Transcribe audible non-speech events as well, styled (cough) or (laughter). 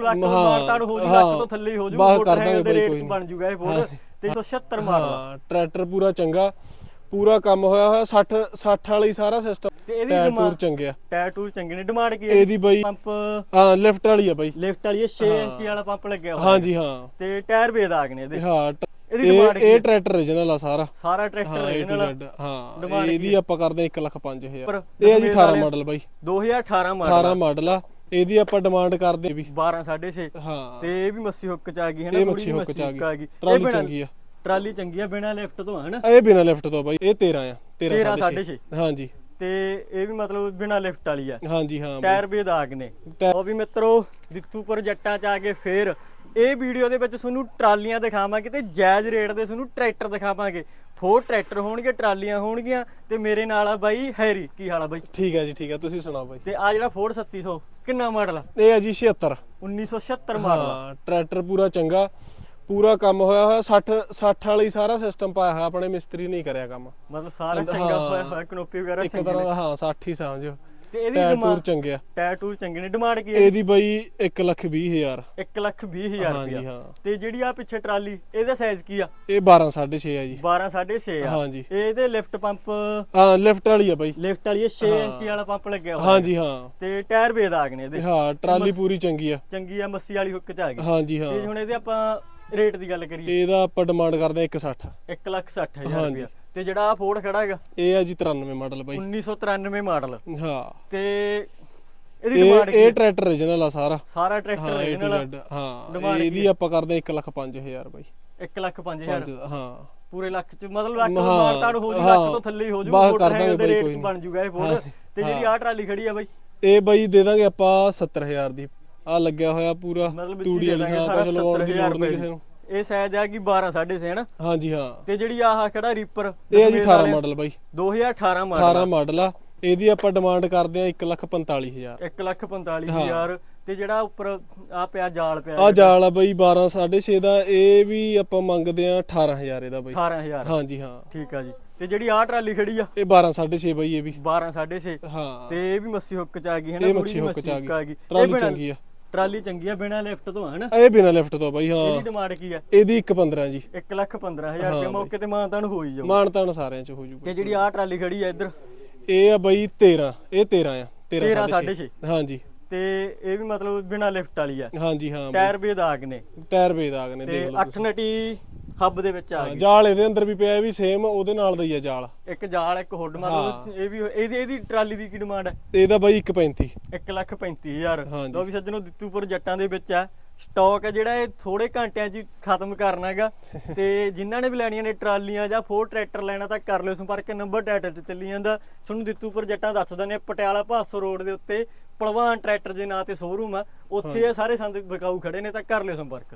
ਲੱਖ ਤੋਂ ਹਾਂ, ਮਾਰਤਾੜ ਹੋ ਜੂ ਹਾਂ। ਲੱਖ ਤੋਂ ਥੱਲੇ ਹੀ ਹੋ ਜੂ ਬਾਹਰ ਮੋਟਰ ਕਰ ਹੈਂਡਲ ਦਾਂਗੇ ਦੇ ਬਾਈ, ਰੇਟ ਨੀ। ਬਣ ਜੂਗਾ ਇਹ ਹਾਂ। 376 ਮਾਡਲ ਹਾਂ ਟਰੈਕਟਰ ਪੂਰਾ ਚੰਗਾ ਪੂਰਾ ਕੰਮ ਹੋਇਆ ਹੋਇਆ 60 60 ਵਾਲੀ ਸਾਰਾ ਸਿਸਟਮ ਤੇ ਇਹਦੀ ਟੂਰ ਚੰਗੇ ਆ। ਟਾਇਰ ਟੂਰ ਚੰਗੇ ਨੇ। ਡਿਮਾਂਡ ਕੀ ਹੈ? ਇਹਦੀ ਬਈ ਪੰਪ ਹਾਂ ਲਿਫਟ ਵਾਲੀ ਆ ਬਾਈ। ਲਿਫਟ ਵਾਲੀ 6 ਹਾਂ। ਇੰਚੀ ਵਾਲਾ ਪੰਪ ਲੱਗਿਆ ਹੋਇਆ ਹਾਂਜੀ ਹਾਂ। ਤੇ ਟਾਇਰ ਬੇਦਾਗ ਨੇ ਇਹਦੇ। ਹਾਂ ਇਹਦੀ ਇਹ ਡਿਮਾਂਡ ਕੀ ਇਹ ਹੈ? ਟਰੈਕਟਰ origignal ਆ ਸਾਰਾ। ਸਾਰਾ ਹਾਂ ਟਰੈਕਟਰ A to ਇਹਦੇ ਨਾਲ Z, ਹਾਂ ਇਹਦੀ ਹੈ? ਆਪਾਂ ਕਰਦੇ 1 ਲੱਖ 5000 ਪਰ ਇਹ ਆ ਜੀ ਦਸਵੇਂ 18 ਵਾਲੇ- ਮਾਡਲ ਬਾਈ। 2018 ਮਾਡਲ 18 ਮਾਡਲ ਆ। ਇਹਦੀ ਆਪਾਂ ਡਿਮਾਂਡ ਕਰਦੇ ਵੀ। 12 6.5 ਹਾਂ। ਤੇ ਇਹ ਵੀ ਮੱਸੀ ਹੁੱਕ ਚ ਆ ਗਈ ਹੈ ਨਾ ਇਹ ਜਿਹੀ ਹੁੱਕ ਚ ਆ ਗਈ। ਟਰਾਲੀ ਚੰਗੀ ਆ। ਟਰਾਲੀ ਚੰਗੀ ਆ ਬਿਨਾ ਲਿਫਟ ਤੋਂ ਹੈ ਨਾ ਇਹ ਬਿਨਾ ਲਿਫਟ ਤੋਂ ਬਾਈ। ਇਹ 13 ਆ 13 13 6.5 ਹਾਂਜੀ। ਤੇ ਇਹ ਵੀ ਮਤਲਬ ਬਿਨਾ ਲਿਫਟ ਵਾਲੀ ਆ। ਹਾਂਜੀ ਹਾਂ। ਟਾਇਰ ਬੇਦਾਗ ਨੇ। ਟਾਇਰ- ਉਹ ਵੀ ਮਿੱਤਰੋ ਦਿੱਤੂਪੁਰ ਜੱਟਾਂ ਚ ਆ ਕੇ ਫੇਰ ਇਹ ਵੀਡੀਓ ਦੇ ਵਿੱਚ ਤੁਹਾਨੂੰ ਟਰਾਲੀਆਂ ਦਿਖਾਵਾਂਗੇ ਤੇ ਜਾਇਜ਼ ਰੇਟ ਦੇ ਤੁਹਾਨੂੰ ਟਰੈਕਟਰ ਦਿਖਾਵਾਂਗੇ। ਫੋਰ ਟਰੈਕਟਰ ਹੋਣਗੇ ਟਰਾਲੀਆਂ ਹੋਣਗੀਆਂ ਤੇ ਮੇਰੇ ਨਾਲ ਆ ਬਾਈ ਹੈਰੀ। ਕੀ ਹਾਲ ਆ ਬਾਈ? ਠੀਕ ਆ ਜੀ ਠੀਕ ਆ। ਤੁਸੀਂ ਸੁਣਾਓ ਬਾਈ? ਤੇ ਆ ਜਿਹੜਾ ਫੋਰ 3700 ਕਿੰਨਾ ਮਾਡਲ ਆ? ਇਹ ਆ ਜੀ 76 1976 ਮਾਡਲ ਹਾਂ ਟਰੈਕਟਰ ਪੂਰਾ ਚੰਗਾ। ਪੂਰਾ ਕੰਮ ਹੋਇਆ ਹੋਇਆ 60 60 ਵਾਲੀ ਸਾਰਾ ਸਿਸਟਮ ਪਾਇਆ ਹੋਇਆ ਆਪਣੇ ਮਿਸਤਰੀ ਨਹੀਂ ਕਰਿਆ ਕੰਮ। ਮਤਲਬ ਸਾਰਾ ਹਾਂ। ਚੰਗਾ ਹੋਇਆ ਹੋਇਆ ਕਨੋਪੀ ਵਗੈਰਾ ਇੱਕ ਤਰ੍ਹਾਂ ਦਾ ਹਾਂ 60 ਹੀ ਸਮਝੋ ਤੇ ਇਹਦੀ ਟਾਇਰ ਟੂਰ ਚੰਗੇ ਆ। ਟਾਇਰ ਟੂਰ ਚੰਗੇ ਨੇ। ਡਿਮਾਂਡ ਕੀ ਹੈ? ਇਹਦੀ ਬਾਈ 1 ਲੱਖ 20 ਹਜ਼ਾਰ। 1 ਲੱਖ 20 ਹਜ਼ਾਰ ਹਾਂ। ਤੇ ਜਿਹੜੀ ਆ ਪਿੱਛੇ ਟਰਾਲੀ ਇਹਦਾ ਸਾਈਜ਼ ਕੀ ਆ? ਇਹ 12 6.5 ਆ ਜੀ। 12 6.5 ਆ। ਹਾਂਜੀ। ਇਹਦੇ ਲਿਫਟ ਪੰਪ ਹਾਂ ਲਿਫਟ ਵਾਲੀ ਆ ਬਾਈ। ਲਿਫਟ ਵਾਲੀ 6 ਹਾਂ। ਇੰਚੀ ਵਾਲਾ ਪੰਪ ਲੱਗਿਆ ਹੋਇਆ ਹਾਂਜੀ ਹਾਂ। ਤੇ ਟਾਇਰ ਬੇਦਾਗ ਨੇ ਇਹਦੇ। ਹਾਂ ਟਰਾਲੀ ਪੂਰੀ ਚੰਗੀ ਆ। ਚੰਗੀ ਆ ਮੱਸੀ ਵਾਲੀ ਹੁੱਕ ਚ ਆ ਗਈ। ਹਾਂਜੀ ਹਾਂ। ਤੇ ਹੁਣ ਇਹਦੇ ਆਪਾਂ ਰੇਟ ਦੀ ਗੱਲ ਕਰੀਏ। ਇਹਦਾ ਆਪਾਂ ਡਿਮਾਂਡ ਕਰਦੇ 160 1 ਲੱਖ 60 ਹਜ਼ਾਰ ਹਾਂਜੀ। ਤੇ ਜਿਹੜਾ ਆ ਫੋਰਡ ਖੜਾ ਹੈਗਾ? ਇਹ ਆ ਜੀ 93 ਮਾਡਲ ਬਾਈ। 1993 ਮਾਡਲ। ਹਾਂ। ਤੇ ਇਹਦੀ ਇਹ ਡਿਮਾਂਡ ਇਹ ਹੈ? ਟਰੈਕਟਰ origignal ਆ ਸਾਰਾ। ਸਾਰਾ ਹਾਂ ਟਰੈਕਟਰ A to ਇਹਨਾਂ ਨਾਲ Z, ਹਾਂ। ਇਹਦੀ ਹੈ? ਆਪਾਂ ਕਰਦੇ 1 ਲੱਖ 5000 ਬਾਈ। 1 ਲੱਖ 5000 ਪੰਜ ਹਾਂ। ਪੂਰੇ ਲੱਖ ਚ ਮਤਲਬ ਲੱਖ ਤੋਂ ਹਾਂ, ਮਾਰਤਾੜ ਹੋ ਜੂ ਹਾਂ। ਲੱਖ ਤੋਂ ਥੱਲੇ ਹੀ ਹੋ ਜੂ ਬਾਹਰ ਮੋਟਰ ਕਰ ਦਾਂਗੇ ਹੈਂਡਲ ਦੇ ਬਾਈ, ਰੇਟ। ਬਣ ਜੂਗਾ ਇਹ ਫੋਰਡ ਹਾਂ, ਤੇ ਜਿਹੜੀ ਹਾਂ। ਆ ਟਰਾਲੀ ਖੜੀ ਆ ਬਾਈ? ਇਹ ਬਾਈ ਦੇ ਦਾਂਗੇ ਆਪਾਂ 70000 ਦੀ। ਆ ਲੱਗਿਆ ਹੋਇਆ ਪੂਰਾ ਤੂੜੀ ਵਾਲੀ ਹਾਂ ਕੁਝ ਲਵਾਉਣ ਦੀ ਲੋੜ ਨਹੀਂ ਕਿਸੇ ਨੂੰ। ਇਹ ਸਾਈਜ਼ ਆ ਕਿ 12 6.5 ਹੈ ਨਾ ਹਾਂਜੀ ਹਾਂ। ਤੇ ਜਿਹੜੀ ਆਹ ਖੜਾ ਰੀਪਰ ਇਹ ਆ ਜੀ 18 ਮਾਡਲ ਬਾਈ। 2018 ਮਾਡਲ 18 ਮਾਡਲ ਆ। ਇਹਦੀ ਆਪਾਂ ਡਿਮਾਂਡ ਕਰਦੇ ਆ 1 ਲੱਖ 45000 1 ਲੱਖ 45000 ਤੇ ਜਿਹੜਾ ਉੱਪਰ ਆ ਪਿਆ ਜਾਲ ਪਿਆ ਆ ਜਾਲ ਆ ਬਾਈ 12 6.5 ਦਾ। ਇਹ ਵੀ ਆਪਾਂ ਮੰਗਦੇ ਆ 18000 ਇਹਦਾ ਬਾਈ। 18000 ਹਾਂਜੀ ਹਾਂ। ਠੀਕ ਆ ਜੀ। ਤੇ ਜਿਹੜੀ ਆ ਟਰਾਲੀ ਖੜੀ ਆ? ਇਹ 12 6.5 ਬਾਈ ਇਹ ਵੀ। 12 6.5 ਹਾਂ। ਤੇ ਇਹ ਵੀ ਮੱਸੀ ਹੁੱਕ ਚ ਆ ਗਈ ਹੈ ਨਾ? ਥੋੜੀ ਜਿਹੀ ਹੁੱਕ ਚ ਆ ਗਈ। ਟਰਾਲੀ ਚੰਗੀ ਆ। ਟਰਾਲੀ ਚੰਗੀ ਆ ਬਿਨਾ ਲਿਫਟ ਤੋਂ ਹੈ ਨਾ ਇਹ ਬਿਨਾ ਲਿਫਟ ਤੋਂ ਬਾਈ ਇਹਦੀ ਹਾਂ ਡਿਮਾਂਡ ਕੀ ਆ? ਇਹਦੀ 1.15 ਜੀ। 1 ਲੱਖ 15000 ਹਾਂ ਰੁਪਏ ਬਾਈ। ਮੌਕੇ ਤੇ ਮਾਨਤਾਨ ਹੋ ਹੀ ਜਾਊ। ਮਾਨ ਤਾਨ ਸਾਰਿਆਂ ਚ ਹੋ ਜੂਗਾ ਤੇ ਜਿਹੜੀ ਆ ਟਰਾਲੀ ਖੜੀ ਆ ਇੱਧਰ? ਇਹ ਆ ਬਾਈ 13 ਇਹ 13 ਆ 13 13 6.5 ਹਾਂਜੀ। ਤੇ ਇਹ ਵੀ ਮਤਲਬ ਬਿਨਾ ਲਿਫਟ ਵਾਲੀ ਆ। ਹਾਂਜੀ ਹਾਂ। ਟਾਇਰ ਬੇਦਾਗ ਨੇ। ਟਾਇਰ ਬੇਦਾਗ ਨੇ ਤੇ ਦੇਖ ਲਓ 8 ਨਟੀ ਹੱਬ ਦੇ ਵਿੱਚ ਆ ਗਈ। ਜਾਲ ਇਹਦੇ ਅੰਦਰ ਵੀ ਪਿਆ ਇਹ ਵੀ ਸੇਮ ਉਹਦੇ ਨਾਲ ਦਾ ਹੀ ਆ ਜਾਲ। ਇੱਕ ਜਾਲ ਇੱਕ ਹੁੱਡ ਮਤਲਬ ਇਹ ਵੀ ਇਹਦੀ ਇਹਦੀ ਟਰਾਲੀ ਦੀ ਕੀ ਡਿਮਾਂਡ ਹੈ? ਇਹਦਾ ਬਾਈ 1.35 1 ਲੱਖ 35000 ਹਾਂਜੀ। ਲੋ ਵੀ ਸੱਜਣੋ ਦਿੱਤੂਪੁਰ ਜੱਟਾਂ ਦੇ ਵਿੱਚ ਆ। ਸਟਾਕ ਹੈ ਜਿਹੜਾ ਇਹ ਥੋੜੇ ਘੰਟਿਆਂ 'ਚ ਖਤਮ ਕਰਨਾਗਾ (laughs) ਤੇ ਜਿਨ੍ਹਾਂ ਨੇ ਵੀ ਲੈਣੀਆਂ ਨੇ ਟਰਾਲੀਆਂ ਜਾਂ ਫੋਰ ਟਰੈਕਟਰ ਲੈਣਾ ਤਾਂ ਕਰ ਲਿਓ ਸੰਪਰਕ ਨੰਬਰ ਟਾਈਟਲ 'ਚ ਚੱਲੀ ਜਾਂਦਾ। ਤੁਹਾਨੂੰ ਦਿੱਤੂਪੁਰ ਜੱਟਾਂ ਦੱਸ ਦਿੰਦੇ ਆ ਪਟਿਆਲਾ ਭਾਸੋ ਰੋਡ ਦੇ ਉੱਤੇ ਭਲਵਾਨ ਟਰੈਕਟਰ ਦੇ ਨਾਂ ਤੇ ਸ਼ੋਰੂਮ ਆ। ਉੱਥੇ ਇਹ ਸਾਰੇ ਸੰਦ ਵਿਕਾਊ ਖੜੇ ਨੇ ਤਾਂ ਕਰ ਲਿਓ ਸੰਪਰਕ।